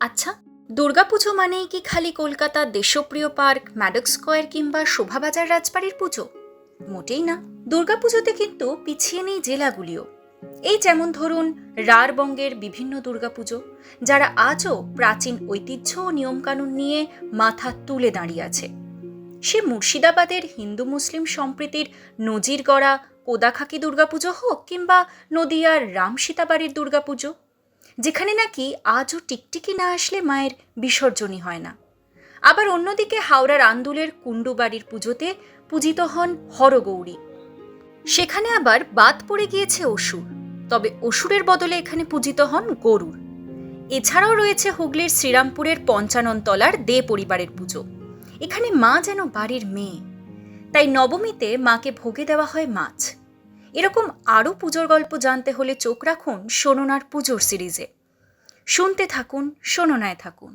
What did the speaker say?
আচ্ছা দুর্গাপুজো মানেই কি খালি Kolkata Deshapriya park Maddox square কিংবা শোভাবাজার রাজবাড়ির পুজো? মোটেই না। দুর্গাপুজোতে কিন্তু পিছিয়ে নেই জেলাগুলিও। এই যেমন ধরুন, রারবঙ্গের বিভিন্ন দুর্গাপুজো, যারা আজও প্রাচীন ঐতিহ্য ও নিয়মকানুন নিয়ে মাথা তুলে দাঁড়িয়ে আছে। সে মুর্শিদাবাদের হিন্দু মুসলিম সম্প্রীতির নজির গড়া কোদাখাকি দুর্গাপুজো হোক কিংবা নদিয়ার রাম সীতাবাড়ির দুর্গাপুজো যেখানে নাকি আজও টিকটিকি না আসলে মায়ের বিসর্জনই হয় না। আবার অন্যদিকে হাওড়ার আন্দুলের কুণ্ডুবাড়ির পুজোতে পূজিত হন হরগৌরী। সেখানে আবার বাদ পড়ে গিয়েছে অসুর, তবে অসুরের বদলে এখানে পূজিত হন গরুর। এছাড়াও রয়েছে হুগলির শ্রীরামপুরের পঞ্চাননতলার দে পরিবারের পুজো। এখানে মা যেন বাড়ির মেয়ে। তাই নবমীতে মাকে ভোগে দেওয়া হয় মাছ। এরকম আরও পুজোর গল্প জানতে হলে চোখ রাখুন সোননার পুজোর সিরিজে। শুনতে থাকুন, সোননায় থাকুন।